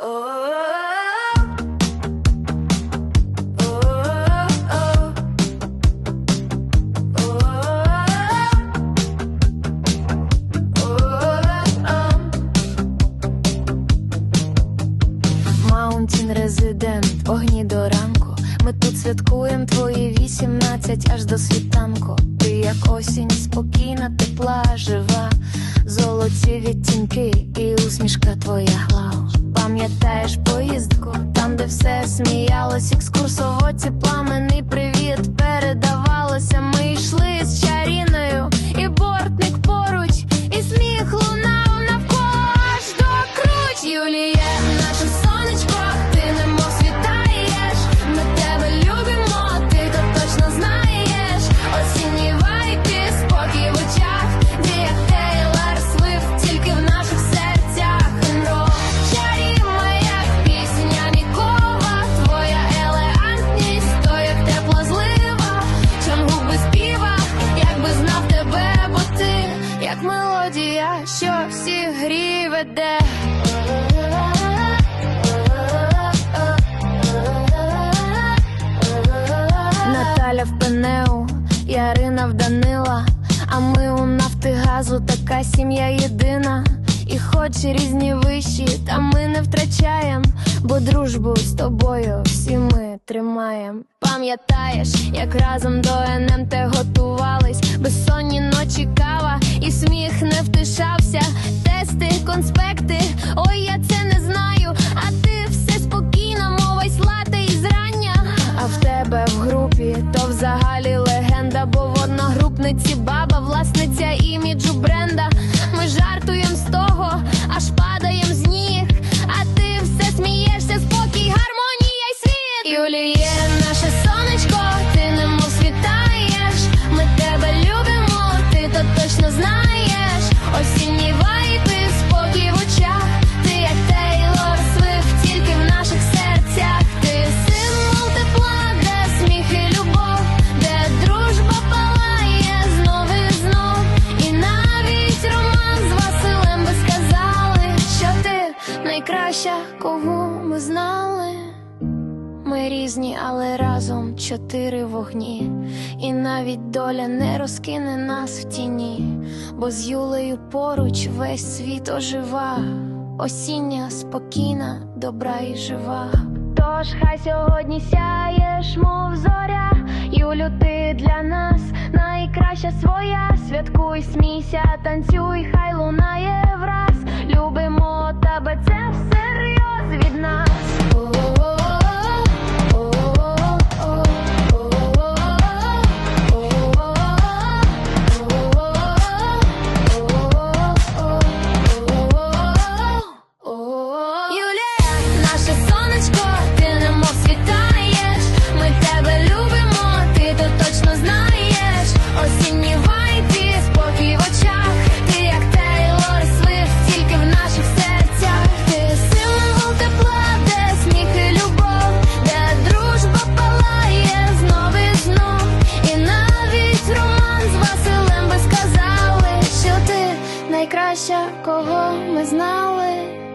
Маунтін резидент, огні до ранку. Ми тут святкуємо твої 18 аж до світанку. Ти як осінь, спокійна, тепла, жива, золоті відтінки і усмішка твоя мелодія, що всіх грі веде. Наталя в Пенеу, Ярина в Данила, а ми у Нафтигазу така сім'я єдина. І хоч різні вищі, та ми не втрачаєм, бо дружбу з тобою всі ми тримаєм. Пам'ятаєш, як разом до НМТ готувались, безсонні ночі кава тебе в групі то взагалі легенда, бо в одногрупниці баба, власниця іміджу бренда. Ми жартуєм з того, аж падаєм з ніг. А ти все смієшся, спокій, гармонія й світ. Юліє, кого ми знали. Ми різні, але разом чотири вогні, і навіть доля не розкине нас в тіні, бо з Юлею поруч весь світ ожива, осіння спокійна, добра і жива. Тож хай сьогодні сяєш, мов зоря, Юлю, ти для нас найкраща своя. Святкуй, смійся, танцюй, хай лунає враз. Любимо тебе, це кого ми знали.